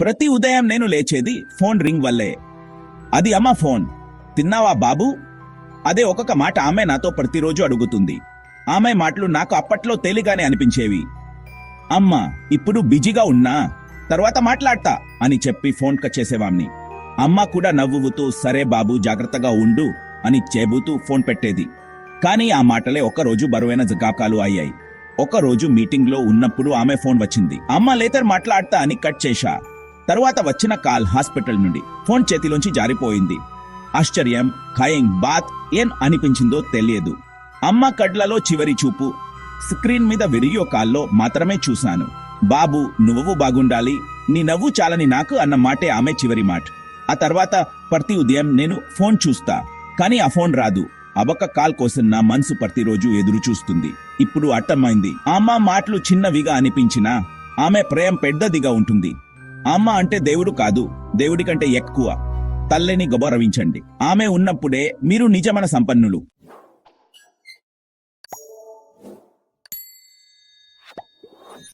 ప్రతి ఉదయం నేను లేచేది ఫోన్ రింగ్ వల్లే. అది అమ్మ ఫోన్. తిన్నావా బాబు? అదే ఒక్కొక్క మాట ఆమె నాతో ప్రతిరోజు అడుగుతుంది. ఆమె మాటలు నాకు అప్పట్లో తేలిగానే అనిపించేవి. అమ్మా ఇప్పుడు బిజీగా ఉన్నా? తర్వాత మాట్లాడతా అని చెప్పి ఫోన్ కట్ చేసేవాణ్ణి. అమ్మ కూడా నవ్వుతూ సరే బాబు జాగ్రత్తగా ఉండు అని చెబుతూ ఫోన్ పెట్టేది. కానీ ఆ మాటలే ఒకరోజు బరువైన జగాకాలు అయ్యాయి. ఒకరోజు మీటింగ్లో ఉన్నప్పుడు ఆమె ఫోన్ వచ్చింది. అమ్మ లేతర్ మాట్లాడతా అని కట్ చేశా. తరువాత వచ్చిన కాల్ హాస్పిటల్ నుండి ఫోన్ చేతిలోంచి జారిపోయింది. ఆశ్చర్యం ఖాయింగ్ బాత్ ఏం అనిపించిందో తెలియదు. అమ్మ కడ్లలో చివరి చూపు. స్క్రీన్ మీద వీడియో కాల్లో మాత్రమే చూశాను. బాబు నువ్వు బాగుండాలి. నీ నవ్వు చాలని నాకు అన్న మాటే ఆమె చివరి మాట. ఆ తర్వాత ప్రతి ఉదయం నేను ఫోన్ చూస్తా. కానీ ఆ ఫోన్ రాదు. అబొక్క కాల్ కోసం నా మనసు ప్రతిరోజు ఎదురు చూస్తుంది. ఇప్పుడు అర్థమైంది. అమ్మ మాటలు చిన్నవిగా అనిపించినా ఆమె ప్రేమ పెద్దదిగా ఉంటుంది. అమ్మ అంటే దేవుడు కాదు దేవుడి కంటే ఎక్కువ. తల్లిని గౌరవించండి. ఆమె ఉన్నప్పుడే మీరు నిజమైన సంపన్నులు.